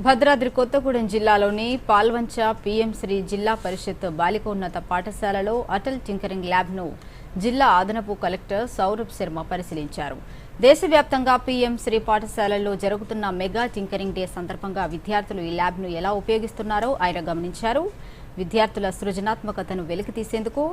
భద్రాద్రి కొత్తగూడెం జిల్లాలోని పాల్వంచ పీఎం శ్రీ జిల్లా పరిషత్ బాలికోన్నత పాఠశాలలో అటల్ టింకరింగ్ ల్యాబ్ను జిల్లా అదనపు కలెక్టర్ సౌరభ్ శర్మ పరిశీలించారు. దేశవ్యాప్తంగా పీఎం శ్రీ పాఠశాలల్లో జరుగుతున్న మెగా టింకరింగ్ డే సందర్భంగా విద్యార్థులు ఈ ల్యాబ్ను ఎలా ఉపయోగిస్తున్నారో ఆయన గమనించారు. విద్యార్థుల సృజనాత్మకతను వెలికితీసేందుకు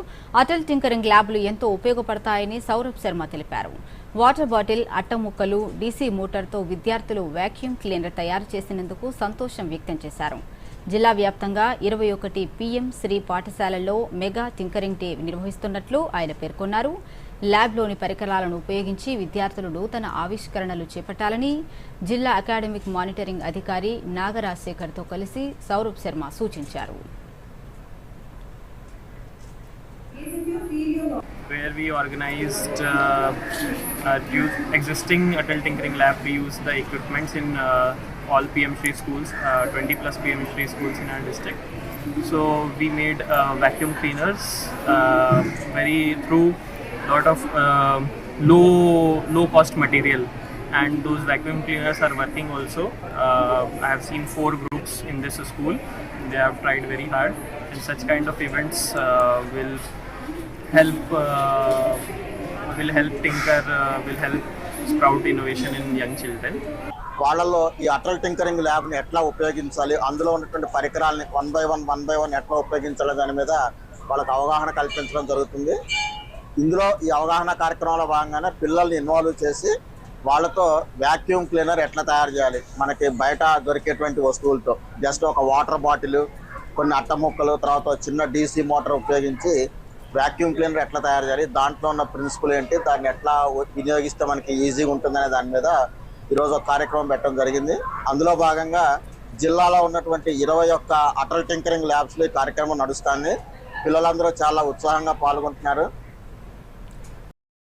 అటల్ టింకరింగ్ ల్యాబ్లు ఎంతో ఉపయోగపడతాయని సౌరభ్ శర్మ తెలిపారు. వాటర్ బాటిల్ అట్టముక్కలు డీసీ మోటార్తో విద్యార్థులు వ్యాక్యూమ్ క్లీనర్ తయారు చేసినందుకు సంతోషం వ్యక్తం చేశారు. జిల్లా వ్యాప్తంగా ఇరవై ఒకటి పీఎం శ్రీ పాఠశాలల్లో మెగా టింకరింగ్ డే నిర్వహిస్తున్నట్లు ఆయన పేర్కొన్నారు. ల్యాబ్లోని పరికరాలను ఉపయోగించి విద్యార్థులు నూతన ఆవిష్కరణలు చేపట్టాలని జిల్లా అకాడమిక్ మానిటరింగ్ అధికారి నాగరాజశేఖర్తో కలిసి సౌరభ్ శర్మ సూచించారు. Where we organized uh, uh, existing adult tinkering lab. We use the equipments in uh, all PM Shri schools, uh, 20 plus PM Shri schools in our district. So we made uh, vacuum cleaners, uh, very through lot of low low cost material, and those vacuum cleaners are working also. I have seen four groups in this school. They have tried very hard, and such kind of events will help uh, will help tinker uh, will help sprout innovation in young children. వాళ్ళల్లో ఈ Atal tinkering ల్యాబ్ని ఎట్లా ఉపయోగించాలి? అందులో ఉన్నటువంటి పరికరాలని one by one one by one ఎట్లా ఉపయోగించాలి దాని మీద వాళ్ళకి అవగాహన కల్పించడం జరుగుతుంది. ఇందులో ఈ అవగాహన కార్యక్రమంలో భాగంగానే పిల్లల్ని ఇన్వాల్వ్ చేసి వాళ్ళతో వ్యాక్యూమ్ క్లీనర్ ఎట్లా తయారు చేయాలి? మనకి బయట దొరికేటువంటి వస్తువులతో జస్ట్ ఒక వాటర్ బాటిల్ కొన్ని అట్ట ముక్కలు తర్వాత చిన్న డీసీ మోటార్ ఉపయోగించి వ్యాక్యూమ్ క్లీనర్ ఎట్లా తయారు చేయాలి? దాంట్లో ఉన్న ప్రిన్సిపల్ ఏంటి? దాన్ని ఎట్లా వినియోగిస్తే మనకి ఈజీగా ఉంటుందనే దాని మీద ఈరోజు ఒక కార్యక్రమం పెట్టడం జరిగింది. అందులో భాగంగా జిల్లాలో ఉన్నటువంటి ఇరవై ఒక్క అటల్ టింకరింగ్ ల్యాబ్స్లో ఈ కార్యక్రమం నడుస్తుంది. పిల్లలందరూ చాలా ఉత్సాహంగా పాల్గొంటున్నారు.